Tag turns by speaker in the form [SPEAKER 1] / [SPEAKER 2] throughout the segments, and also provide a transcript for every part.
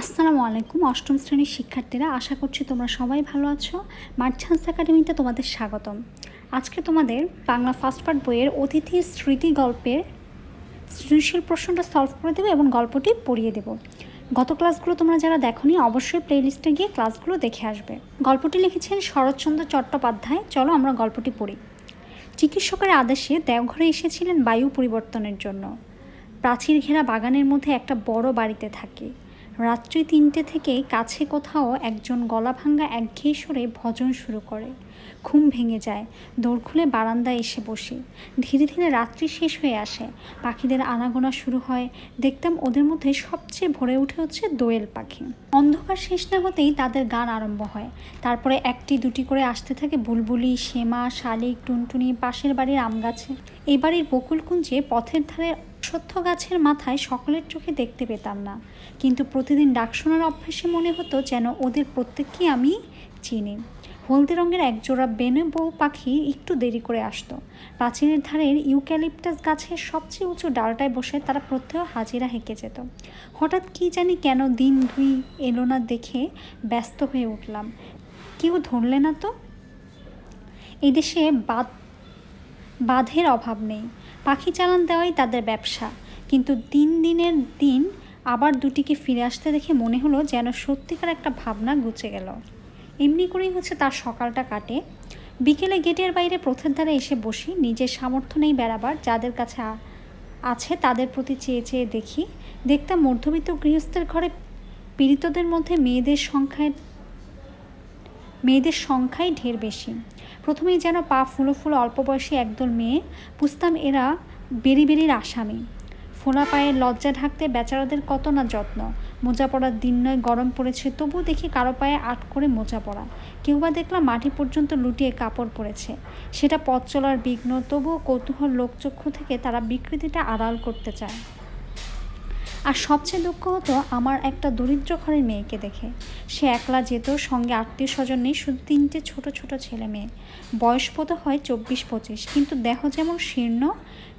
[SPEAKER 1] আসসালামু আলাইকুম, অষ্টম শ্রেণির শিক্ষার্থীরা, আশা করছি তোমরা সবাই ভালো আছো। মার্চান্স একাডেমিতে তোমাদের স্বাগতম। আজকে তোমাদের বাংলা ফার্স্ট পার্ট বইয়ের অতিথি স্মৃতি গল্পের সৃজনশীল প্রশ্নটা সলভ করে দেবো এবং গল্পটি পড়িয়ে দেবো। গত ক্লাসগুলো তোমরা যারা দেখোনি, অবশ্যই প্লেলিস্টে গিয়ে ক্লাসগুলো দেখে আসবে। গল্পটি লিখেছেন শরৎচন্দ্র চট্টোপাধ্যায়। চলো আমরা গল্পটি পড়ি। চিকিৎসকের আদেশে দেওঘরে এসেছিলেন বায়ু পরিবর্তনের জন্য। প্রাচীর ঘেরা বাগানের মধ্যে একটা বড় বাড়িতে থাকে। রাত্রি তিনটে থেকে কাছে কোথাও একজন গলা ভাঙ্গা একঘেয়ে সরে ভজন শুরু করে। ঘুম ভেঙে যায়। দৌড় খুলে বারান্দায় এসে বসি। ধীরে ধীরে রাত্রি শেষ হয়ে আসে। পাখিদের আনাগোনা শুরু হয়। দেখতাম ওদের মধ্যে সবচেয়ে ভরে উঠে হচ্ছে দোয়েল পাখি। অন্ধকার শেষ না হতেই তাদের গান আরম্ভ হয়। তারপরে একটি দুটি করে আসতে থাকে বুলবুলি সেমা শালিক, টুনটুনি, পাশের বাড়ির আম গাছে এই বাড়ির বকুলকুঞ্জে পথের ধারে সত্য গাছের মাথায় সকলের চোখে দেখতে পেতাম না। কিন্তু প্রতিদিন ডাক শোনার অভ্যাসে মনে হতো যেন ওদের প্রত্যেককেই আমি চিনি। হলদে রঙের একজোড়া বেনে বউ পাখি একটু দেরি করে আসতো। প্রাচীনের ধারের ইউক্যালিপটাস গাছের সবচেয়ে উঁচু ডালটায় বসে তারা প্রত্যেহ হাজিরা হেঁকে যেত। হঠাৎ কি জানি কেন দিন দুই এলো না দেখে ব্যস্ত হয়ে উঠলাম। কেউ ধরলে না তো? এদেশে বাঁধের অভাব নেই। পাখি চালান দেওয়াই তাদের ব্যবসা। কিন্তু দিন দিনের দিন আবার দুটিকে ফিরে আসতে দেখে মনে হলো যেন সত্যিকার একটা ভাবনা গুছে গেল। এমনি করেই হচ্ছে তার সকালটা কাটে। বিকেলে গেটের বাইরে পথের ধারে এসে বসি। নিজের সামর্থ্য নেই বেড়াবার। যাদের কাছে আছে তাদের প্রতি চেয়ে চেয়ে দেখি। দেখতাম মধ্যবিত্ত গৃহস্থের ঘরে পীড়িতদের মধ্যে মেয়েদের সংখ্যায় মেয়েদের সংখ্যাই ঢের বেশি। প্রথমেই যেন পা ফুলো ফুলো অল্প বয়সী একদল মেয়ে, পুস্তাম এরা বেরি বেরির আসামি। ফোলা পায়ে লজ্জা ঢাকতে বেচারাদের কত না যত্ন। মোজা পড়ার দিন নয়, গরম পড়েছে তবু দেখি কারও পায়ে আট করে মোজা পড়া। কেউ বা দেখলাম মাটি পর্যন্ত লুটিয়ে কাপড় পরেছে। সেটা পথ চলার বিঘ্ন, তবুও কৌতূহল লোকচক্ষু থেকে তারা বিকৃতিটা আড়াল করতে চায়। আর সবচেয়ে দুঃখ হতো আমার একটা দরিদ্র ঘরের মেয়েকে দেখে। সে একলা যেত, সঙ্গে আত্মীয় স্বজন নেই, শুধু তিনটে ছোট ছোট ছেলে মেয়ে। বয়স বোধ হয় চব্বিশ, পঁচিশ। কিন্তু দেহ যেমন শীর্ণ,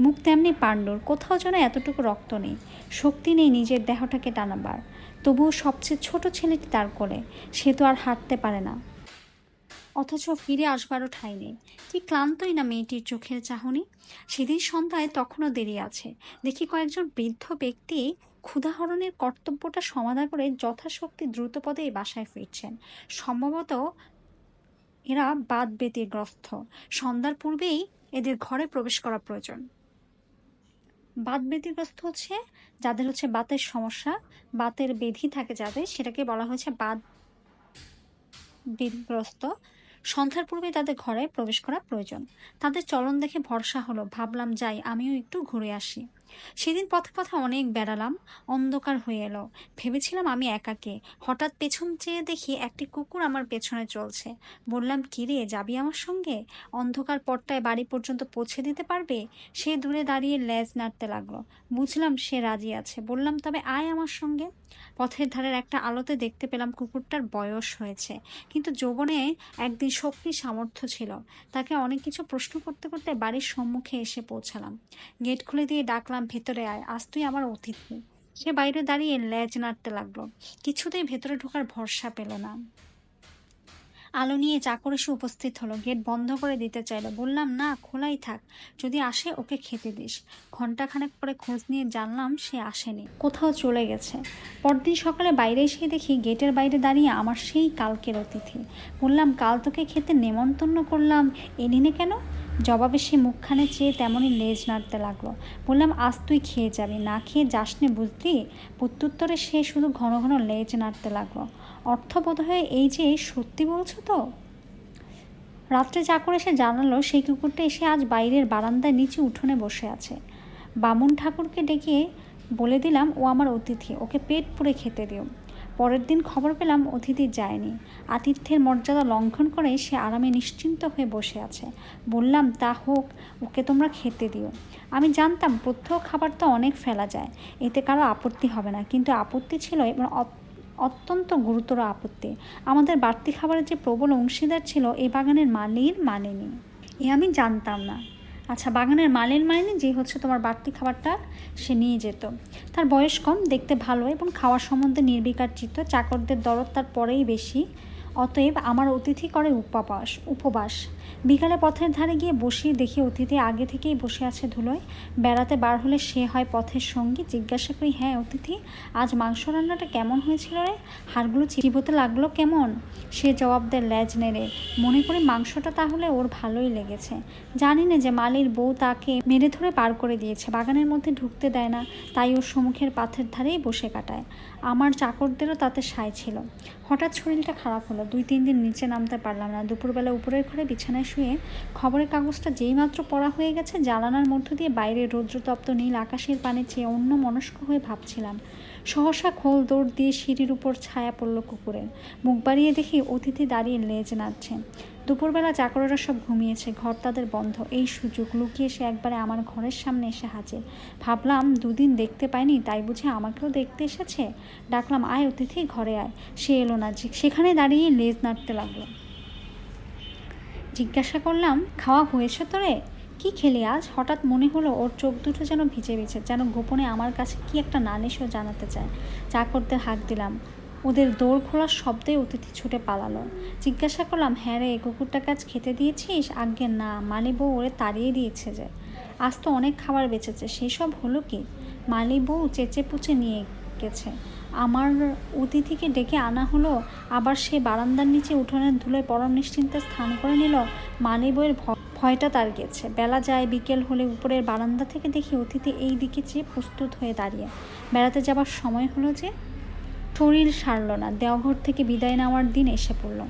[SPEAKER 1] মুখ তেমনি পাণ্ডুর। কোথাও যেন এতটুকু রক্ত নেই। শক্তি নেই নিজের দেহটাকে টানাবার। তবুও সবচেয়ে ছোট ছেলেটি তার কোলে। সে তো আর হাঁটতে পারে না। অথচ ফিরে আসবারও ঠাঁই নেই। কি ক্লান্তই না মেয়েটির চোখের চাহনি। সেদিন সন্ধ্যায় তখনও দেরি আছে। দেখি কয়েকজন বৃদ্ধ ব্যক্তি ক্ষুধাহরণের কর্তব্যটা সমাধা করে যথাশক্তি দ্রুতপদে এই বাসায় ফিরছেন। সম্ভবত এরা বাদ ব্যতিগ্রস্ত সন্ধ্যার পূর্বেই এদের ঘরে প্রবেশ করা প্রয়োজন। বাত ব্যতিগ্রস্ত হচ্ছে যাদের হচ্ছে বাতের সমস্যা। বাতের বেধি থাকে যাদের, সেটাকে বলা হয়েছে বাত বিগ্রস্ত সন্ধ্যার পূর্বে তাদের ঘরে প্রবেশ করা প্রয়োজন। তাদের চলন দেখে ভরসা হলো, ভাবলাম যাই, আমিও একটু ঘুরে আসি। সেদিন পথে পথে অনেক বেড়ালাম, অন্ধকার হয়ে এলো। ভেবেছিলাম আমি একাকে। হঠাৎ পেছন চেয়ে দেখি একটি কুকুর আমার পেছনে চলছে। বললাম, কিরে, যাবি আমার সঙ্গে? অন্ধকার পট্টায় বাড়ি পর্যন্ত পৌঁছে দিতে পারবে? সে দূরে দাঁড়িয়ে লেজ নাড়তে লাগল। বুঝলাম সে রাজি আছে। বললাম, তবে আয় আমার সঙ্গে। পথের ধারের একটা আলোতে দেখতে পেলাম কুকুরটার বয়স হয়েছে, কিন্তু যৌবনে একদিন শক্তি সামর্থ্য ছিল। তাকে অনেক কিছু প্রশ্ন করতে করতে বাড়ির সম্মুখে এসে পৌঁছালাম। গেট খুলে দিয়ে ডাকলাম ভেতরে আয়, আজ তুই আমার অতিথি সে বাইরে দাঁড়িয়ে লেজ নাড়তে লাগল। কিছুতেই ভেতরে ঢোকার ভরসা পেল না। আলো নিয়ে চাকর এসে উপস্থিত হলো। গেট বন্ধ করে দিতে চাইলো। বললাম, না, খোলাই থাক। যদি আসে, ওকে খেতে দিস। ঘন্টাখানেক পরে খোঁজ নিয়ে জানলাম, সে আসেনি। কোথাও চলে গেছে। পরদিন সকালে বাইরে এসে দেখি গেটের বাইরে দাঁড়িয়ে আমার সেই কালকের অতিথি। বললাম, কাল তোকে খেতে নেমন্তন্ন করলাম। এলিনে কেন? জবাবে সে মুখখানে চেয়ে তেমনই লেজ নাড়তে লাগল। বললাম, আজ তুই খেয়ে যাবি, না খেয়ে যাসনে বুঝলি? প্রত্যুত্তরে সে শুধু ঘন ঘন লেজ নাড়তে লাগল। অর্থ বোধহয় এই যে, সত্যি বলছো তো? রাত্রে চাকর এসে জানালো, সেই কুকুরটা এসে আজ বাইরের বারান্দায় নিচে উঠোনে বসে আছে। বামুন ঠাকুরকে ডেকে বলে দিলাম, ও আমার অতিথি, ওকে পেট পুড়ে খেতে দিও। পরের দিন খবর পেলাম অতিথি যায়নি। আতিথ্যের মর্যাদা লঙ্ঘন করে সে আরামে নিশ্চিন্ত হয়ে বসে আছে। বললাম, তা হোক, ওকে তোমরা খেতে দিও। আমি জানতাম প্রত্যহ খাবার তো অনেক ফেলা যায়, এতে কারও আপত্তি হবে না। কিন্তু আপত্তি ছিল এবং অত্যন্ত গুরুতর আপত্তি। আমাদের বাড়তি খাবারের যে প্রবল অংশীদার ছিল এই বাগানের মালির মানেনি এ আমি জানতাম না। আচ্ছা বাগানের মালিন মাইনে যে হচ্ছে তোমার বাড়তি খাবারটা সে নিয়ে যেত। তার বয়স কম, দেখতে ভালো এবং খাওয়ার সম্বন্ধে নির্বিকার চিত্ত চাকরদের দরদ তার পরেই বেশি। অতএব আমার অতিথি করে উপবাস উপবাস। বিকালে পথের ধারে গিয়ে বসি দেখি অতিথি আগে থেকেই বসে আছে ধুলোয়। বেড়াতে বার হলে সে হয় পথের সঙ্গী। জিজ্ঞাসা করি হ্যাঁ অতিথি, আজ মাংস রান্নাটা কেমন হয়েছিল রে? হাড়গুলো চিবোতে লাগল কেমন? সে জবাব দেয়, ল্যাজ নেড়ে মনে করি মাংসটা তাহলে ওর ভালোই লেগেছে। জানি না যে মালির বউ তাকে মেরে ধরে পার করে দিয়েছে। বাগানের মধ্যে ঢুকতে দেয় না, তাই ওর সম্মুখের পাথের ধারেই বসে কাটায়। আমার চাকরদেরও তাতে সায় ছিল। হঠাৎ শরীরটা খারাপ হলো। দুই, তিন দিন নিচে নামতে পারলাম না। দুপুরবেলা উপরের ঘরে বিছানায় শুয়ে খবরের কাগজটা যেইমাত্র পড়া হয়ে গেছে, জানালার মধ্য দিয়ে বাইরে রৌদ্রতপ্ত নীল আকাশের পানে চেয়ে অন্য মনস্ক হয়ে ভাবছিলাম। সহসা খোল দৌড় দিয়ে সিঁড়ির উপর ছায়া পড়ল কুকুরের। মুখ বাড়িয়ে দেখি অতিথি দাঁড়িয়ে লেজ নাড়ছে। দুপুরবেলা চাকরেরা সব ঘুমিয়েছে, ঘর তাদের বন্ধ। এই সুযোগ লুকিয়ে সে একবারে আমার ঘরের সামনে এসে হাজির। ভাবলাম, দুদিন দেখতে পাইনি, তাই বুঝে আমাকেও দেখতে এসেছে? ডাকলাম, আয় অতিথি, ঘরে আয়। সে এলো না, যে সেখানে দাঁড়িয়ে লেজ নাড়তে লাগল। জিজ্ঞাসা করলাম, খাওয়া হয়েছে তো রে কি খেলি আজ? হঠাৎ মনে হলো ওর চোখ দুটো যেন ভিজে ভিজে যেন গোপনে আমার কাছে কি একটা নালিশও জানাতে চায়। চাকরদের হাঁক দিলাম। ওদের দৌড় খোলার শব্দে অতিথি ছুটে পালালো। জিজ্ঞাসা করলাম হ্যাঁ রে কুকুরটা কাজ খেতে দিয়েছিস? আজ্ঞে, না। মালি বউ ওরে তাড়িয়ে দিয়েছে যে। আজ তো অনেক খাবার বেঁচেছে সেই সব হলো কি? মালি বউ চেঁচে পুচে নিয়ে গেছে। আমার অতিথিকে ডেকে আনা হলো, আবার সে বারান্দার নিচে উঠোনের ধুলোয় পরম নিশ্চিন্তে স্থান করে নিল। মানে বইয়ের ভয়টা তার গেছে। বেলা যায়, বিকেল হলে উপরের বারান্দা থেকে দেখি অতিথি এই দিকে চেয়ে প্রস্তুত হয়ে দাঁড়িয়ে। বেড়াতে যাবার সময় হলো যে শরীর সারল না। দেওঘর থেকে বিদায় নেওয়ার দিন এসে পড়ল।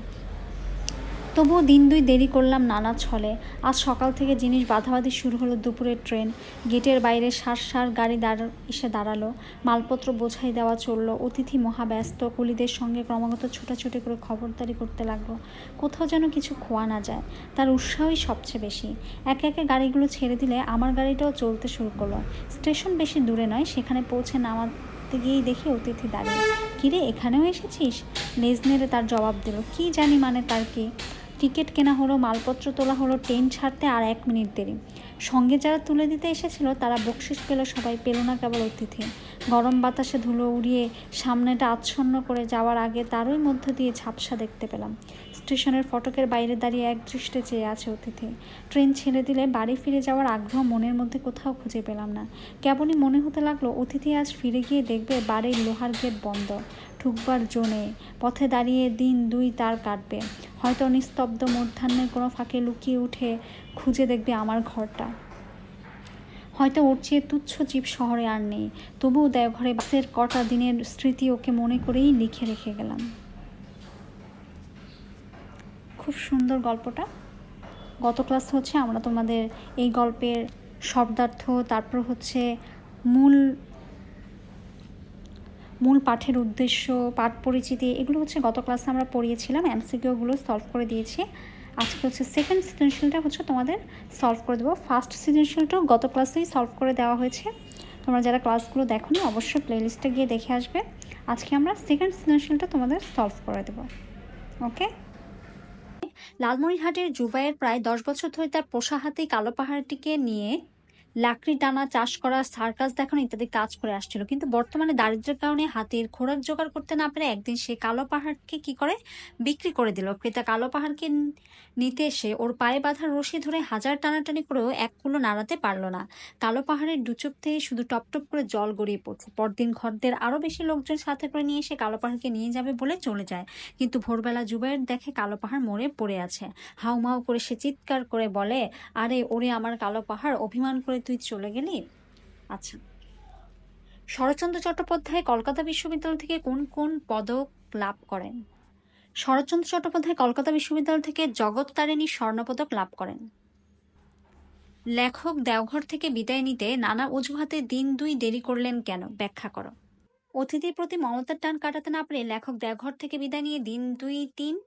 [SPEAKER 1] তবুও দিন দুই দেরি করলাম নানা ছলে। আজ সকাল থেকে জিনিস বাধাবাধি শুরু হলো দুপুরের ট্রেন। গেটের বাইরে সার সার গাড়ি দাঁড় এসে দাঁড়াল। মালপত্র বোঝাই দেওয়া চলল। অতিথি মহাব্যস্ত কুলিদের সঙ্গে ক্রমাগত ছোটাছুটি করে খবরদারি করতে লাগল। কোথাও যেন কিছু খোয়া না যায়। তার উৎসাহই সবচেয়ে বেশি। একে একে গাড়িগুলো ছেড়ে দিলে আমার গাড়িটাও চলতে শুরু করল। স্টেশন বেশি দূরে নয়, সেখানে পৌঁছে নামা গিয়েই দেখি অতিথি দাঁড়িয়ে। কিরে, এখানেও এসেছিস? লেজ নেড়ে তার জবাব দিল। কি জানি মানে তার কি? টিকিট কেনা হলো, মালপত্র তোলা হলো, ট্রেন ছাড়তে আর এক মিনিট দেরি। সঙ্গে যারা তুলে দিতে এসেছিল, তারা বকশিস পেল, সবাই পেল না কেবল অতিথি। গরম বাতাসে ধুলো উড়িয়ে সামনেটা আচ্ছন্ন করে যাওয়ার আগে তারই মধ্য দিয়ে ঝাপসা দেখতে পেলাম। স্টেশনের ফটকের বাইরে দাঁড়িয়ে এক দৃষ্টে চেয়ে আছে অতিথি। ট্রেন ছেড়ে দিলে বাড়ি ফিরে যাওয়ার আগ্রহ মনের মধ্যে কোথাও খুঁজে পেলাম না। কেবলই মনে হতে লাগল, অতিথি আজ ফিরে গিয়ে দেখবে বাড়ির লোহার গেট বন্ধ। ঠুকবার জোনে পথে দাঁড়িয়ে দিন দুই তার কাটবে। হয়তো নিস্তব্ধ মধ্যাহ্নের কোনো ফাঁকে লুকিয়ে উঠে খুঁজে দেখবে আমার ঘরটা। হয়তো ওর চেয়ে তুচ্ছ জীব শহরে আর নেই। তবুও দেওঘরে বাসের কটা দিনের স্মৃতি ওকে মনে করেই লিখে রেখে গেলাম। খুব সুন্দর গল্পটা। গত ক্লাস হচ্ছে আমরা তোমাদের এই গল্পের শব্দার্থ, তারপর হচ্ছে মূল মূল পাঠের উদ্দেশ্য, পাঠ পরিচিতি, এগুলো হচ্ছে গত ক্লাসে আমরা পড়িয়েছিলাম এমসিকিউগুলো সলভ করে দিয়েছি। আজকে হচ্ছে সেকেন্ড সৃজনশীলটা হচ্ছে তোমাদের সলভ করে দেবো। ফার্স্ট সৃজনশীলটাও গত ক্লাসেই সলভ করে দেওয়া হয়েছে। তোমরা যারা ক্লাসগুলো দেখো নি অবশ্যই প্লেলিস্টে গিয়ে দেখে আসবে। আজকে আমরা সেকেন্ড সৃজনশীলটা তোমাদের সলভ করে দেবো। ওকে লালমনিরহাটের জুবাইয়ের প্রায় দশ বছর ধরে তার পোষা হাতে কালো পাহাড়টিকে নিয়ে লাকড়ি টানা চাষ করা সার্কাস দেখানো ইত্যাদি কাজ করে আসছিল। কিন্তু বর্তমানে দারিদ্র্যের কারণে হাতির খোরাক জোগাড় করতে না পেরে একদিন সে কালো পাহাড়কে কি করে? বিক্রি করে দিল। ক্রেতা কালো পাহাড়কে নিতে এসে ওর পায়ে বাঁধা রশি ধরে হাজার টানাটানি করেও এক কুলো নাড়াতে পারল না। কালো পাহাড়ের দুচোখ থেকে শুধু টপটপ করে জল গড়িয়ে পড়ছে। পরদিন ঘরদের আরও বেশি লোকজন সাথে করে নিয়ে এসে কালো পাহাড়কে নিয়ে যাবে বলে চলে যায়। কিন্তু ভোরবেলা জুবাইয়ের দেখে কালো পাহাড় মরে পড়ে আছে। হাউমাউ করে সে চিৎকার করে বলে, আরে, ওরে আমার কালো পাহাড়, অভিমান করে তুই চলে গেলি? আচ্ছা। শরৎচন্দ্র চট্টোপাধ্যায় কলকাতা বিশ্ববিদ্যালয় থেকে কোন কোন পদক লাভ করেন? শরৎচন্দ্র চট্টোপাধ্যায় কলকাতা বিশ্ববিদ্যালয় থেকে জগৎ তারিণী স্বর্ণপদক লাভ করেন। লেখক দেওঘর থেকে বিদায় নিতে নানা অজুহাতে দিন দুই দেরি করলেন কেন? ব্যাখ্যা করো। অতিথির প্রতি মমতার টান কাটাতে না পারে লেখক দেওঘর থেকে বিদায় নিয়ে দিন দুই, তিন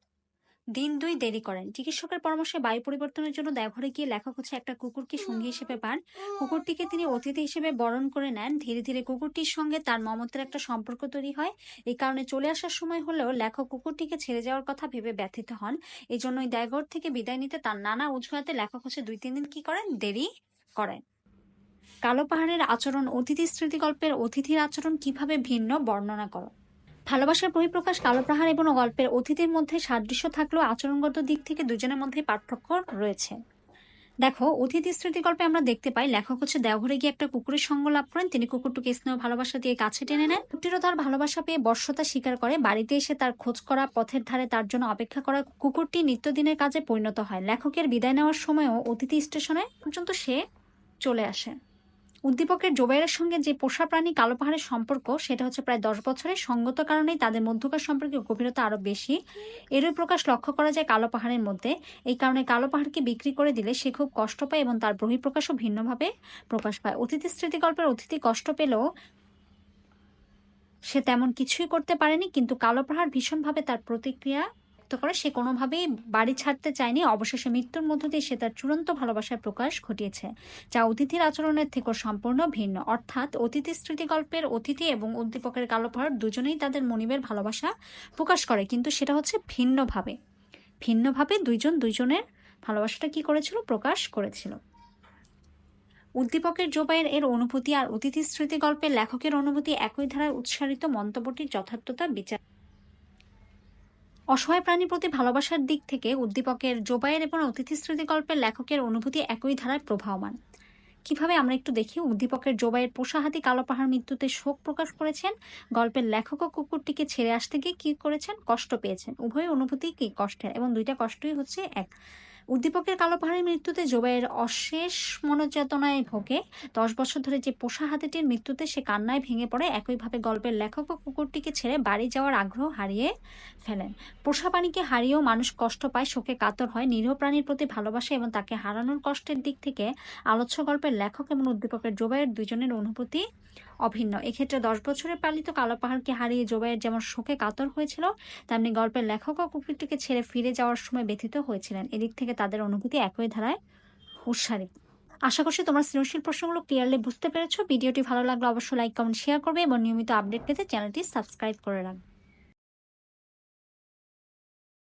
[SPEAKER 1] দিন দুই দেরি করেন। চিকিৎসকের পরামর্শে বায়ু পরিবর্তনের জন্য দেওঘরে গিয়ে লেখক হচ্ছে একটা কুকুরকে সঙ্গী হিসেবে পান। কুকুরটিকে তিনি অতিথি হিসেবে বরণ করে নেন। ধীরে ধীরে কুকুরটির সঙ্গে তার মমতের একটা সম্পর্ক তৈরি হয়। এই কারণে চলে আসার সময় হলেও লেখক কুকুরটিকে ছেড়ে যাওয়ার কথা ভেবে ব্যথিত হন। এই জন্যই দেওঘর থেকে বিদায় নিতে তার নানা অজুহাতে লেখক হচ্ছে দুই তিন দিন কি করেন? দেরি করে কালো পাহাড়ের আচরণ, অতিথি স্মৃতিগল্পের অতিথির আচরণ কীভাবে ভিন্ন বর্ণনা করো? ভালোবাসার বহিঃপ্রকাশ কালো পাহাড় এবং গল্পের অতিথির মধ্যে সাদৃশ্য থাকলেও আচরণগত দিক থেকে দুজনের মধ্যে পার্থক্য রয়েছে। দেখো অতিথি স্মৃতি গল্পে আমরা দেখতে পাই, লেখক হচ্ছে দেওঘরে গিয়ে একটা কুকুরের সঙ্গ লাভ করেন। তিনি কুকুরটিকে স্নেহ, ভালোবাসা দিয়ে কাছে টেনে নেন। কুকুরটিরও তার ভালোবাসা পেয়ে বর্ষতা স্বীকার করে। বাড়িতে এসে তার খোঁজ করা, পথের ধারে তার জন্য অপেক্ষা করা কুকুরটি নিত্যদিনের কাজে পরিণত হয়। লেখকের বিদায় নেওয়ার সময়ও অতিথি স্টেশনে পর্যন্ত সে চলে আসে। উদ্দীপকের জোবাইরের সঙ্গে যে পোষা প্রাণী কালো পাহাড়ের সম্পর্ক, সেটা হচ্ছে প্রায় দশ বছরের সঙ্গত কারণেই তাদের মধ্যকার সম্পর্কে গভীরতা আরও বেশি। এরই প্রকাশ লক্ষ্য করা যায় কালো পাহাড়ের মধ্যে। এই কারণে কালো পাহাড়কে বিক্রি করে দিলে সে খুব কষ্ট পায় এবং তার বহিঃপ্রকাশও ভিন্নভাবে প্রকাশ পায়। অতিথি স্মৃতিগল্পের অতিথি কষ্ট পেলেও সে তেমন কিছুই করতে পারেনি, কিন্তু কালো পাহাড় ভীষণভাবে তার প্রতিক্রিয়া ব্যক্ত করে, সে কোনোভাবেই বাড়ি ছাড়তে চায়নি। অবশেষে মৃত্যুর মধ্য দিয়ে সে তার চূড়ান্ত ভালোবাসার প্রকাশ ঘটিয়েছে, যা অতিথির আচরণের থেকেও সম্পূর্ণ ভিন্ন। অর্থাৎ অতিথি স্মৃতিগল্পের অতিথি এবং উদ্দীপকের কালো দুজনেই তাদের মনিবের ভালোবাসা প্রকাশ করে, কিন্তু সেটা হচ্ছে ভিন্নভাবে। ভিন্নভাবে দুইজন দুইজনের ভালোবাসাটা কি করেছিল? প্রকাশ করেছিল। উদ্দীপকের জোবাইয়ের এর অনুভূতি আর অতিথি স্মৃতিগল্পের লেখকের অনুভূতি একই ধারায় উৎসারিত মন্তব্যটির যথার্থতা বিচার অসহায় প্রাণীর প্রতি ভালোবাসার দিক থেকে উদ্দীপকের জোবায়ের এবং অতিথি স্মৃতিগল্পের লেখকের অনুভূতি একই ধারায় প্রবাহমান কীভাবে আমরা একটু দেখি উদ্দীপকের জোবাইয়ের পোষাহাতি কালো পাহাড় মৃত্যুতে শোক প্রকাশ করেছেন? গল্পের লেখক ও কুকুরটিকে ছেড়ে আসতে গিয়ে কি করেছেন? কষ্ট পেয়েছেন। উভয় অনুভূতি কি কষ্টের? এবং দুইটা কষ্টই হচ্ছে এক। উদ্দীপকের কালো পাহাড়ের মৃত্যুতে জোবাইয়ের অশেষ মনোযাতনায় ভোগে। দশ বছর ধরে যে পোষা হাতিটির মৃত্যুতে সে কান্নায় ভেঙে পড়ে, একইভাবে গল্পের লেখক ও কুকুরটিকে ছেড়ে বাড়ি যাওয়ার আগ্রহ হারিয়ে ফেলেন। পোষা প্রাণীকে হারিয়েও মানুষ কষ্ট পায়, শোকে কাতর হয়, নিরীহ প্রাণীর প্রতি ভালোবাসা এবং তাকে হারানোর কষ্টের দিক থেকে আলোচ্য গল্পের লেখক এবং উদ্দীপকের জোবাইয়ের দুজনের অনুভূতি অভিন্ন। এক্ষেত্রে দশ বছরের পালিত কালো পাহাড়কে হারিয়ে জোবাইয়ের যেমন শোকে কাতর হয়েছিল, তেমনি গল্পের লেখক ও কুকুরটিকে ছেড়ে ফিরে যাওয়ার সময় ব্যথিত হয়েছিলেন। এদিক থেকে তাদের অনুভূতি একই ধারায় উৎসারিত আশা করছি তোমার সৃজনশীল প্রশ্নগুলো ক্লিয়ারলি বুঝতে পেরেছ। ভিডিওটি ভালো লাগলে অবশ্যই লাইক কমেন্ট শেয়ার করবে এবং নিয়মিত আপডেট পেতে চ্যানেলটি সাবস্ক্রাইব করে রাখবে।